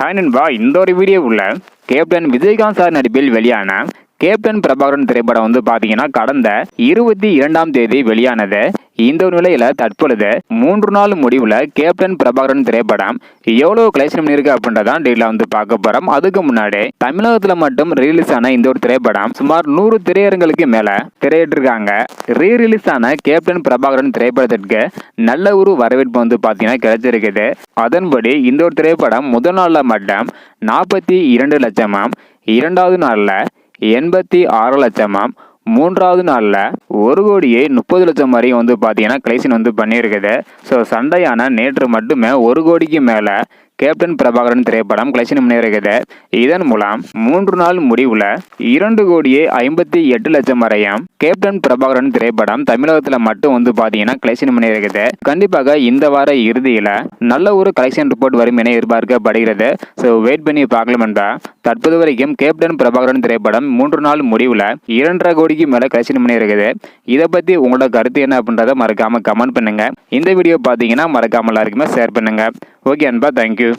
Hi நண்பா இந்த ஒரு வீடியோவுள்ள கேப்டன் விஜயகாந்த் சார் நடிப்பில் வெளியான கேப்டன் பிரபாகரன் திரைப்படம் வந்து பார்த்தீங்கன்னா கடந்த இருபத்தி இரண்டாம் தேதி வெளியானது. இந்த ஒரு நிலையில தற்பொழுது மூன்று நாள் முடிவில் கேப்டன் பிரபாகரன் திரைப்படம் எவ்வளவு கலெக்ஷன் பண்ணியிருக்கு அப்படின்றதான் டீட்டெயிலாக வந்து பார்க்க போறோம். அதுக்கு முன்னாடி தமிழகத்தில் மட்டும் ரிலீஸ் ஆன இந்த ஒரு திரைப்படம் சுமார் நூறு திரையரங்களுக்கு மேல திரையிட்டிருக்காங்க. ரீ ரிலீஸ் ஆன கேப்டன் பிரபாகரன் திரைப்படத்திற்கு நல்ல ஒரு வரவேற்பு வந்து பார்த்தீங்கன்னா கிடைச்சிருக்குது. அதன்படி இந்த ஒரு திரைப்படம் முதல் நாளில் மட்டும் நாற்பத்தி இரண்டு லட்சமாம் இரண்டாவது நாளில் எண்பத்தி ஆறு லட்சமாம் மூன்றாவது நாளில் ஒரு கோடியே முப்பது லட்சம் வரையும் வந்து பார்த்தீங்கன்னா கிளைசின் வந்து பண்ணியிருக்குது. ஸோ சண்டையான நேற்று மட்டுமே ஒரு கோடிக்கு மேலே கேப்டன் பிரபாகரன் திரைப்படம் கலெக்ஷன் முன்னேறுகிறது. இதன் மூலம் மூன்று நாள் முடிவில் இரண்டு கோடியே ஐம்பத்தி எட்டு லட்சம் வரையும் கேப்டன் பிரபாகரன் திரைப்படம் தமிழகத்தில் மட்டும் வந்து பார்த்தீங்கன்னா கலெக்ஷன் முன்னேறுகிறது. கண்டிப்பாக இந்த வார இறுதியில் நல்ல ஒரு கலெக்ஷன் ரிப்போர்ட் வரும் என எதிர்பார்க்கப்படுகிறது. ஸோ வெயிட் பண்ணி பார்க்கலாம் என்றா தற்போது வரைக்கும் கேப்டன் பிரபாகரன் திரைப்படம் மூன்று நாள் முடிவில் இரண்டரை கோடிக்கு மேலே கலெக்ஷன் முன்னேறுகிறது. இதை பற்றி உங்களோட கருத்து என்ன அப்படின்றத மறக்காமல் கமெண்ட் பண்ணுங்க. இந்த வீடியோ பார்த்தீங்கன்னா மறக்காமல் எல்லாருக்குமே share Again, but thank you.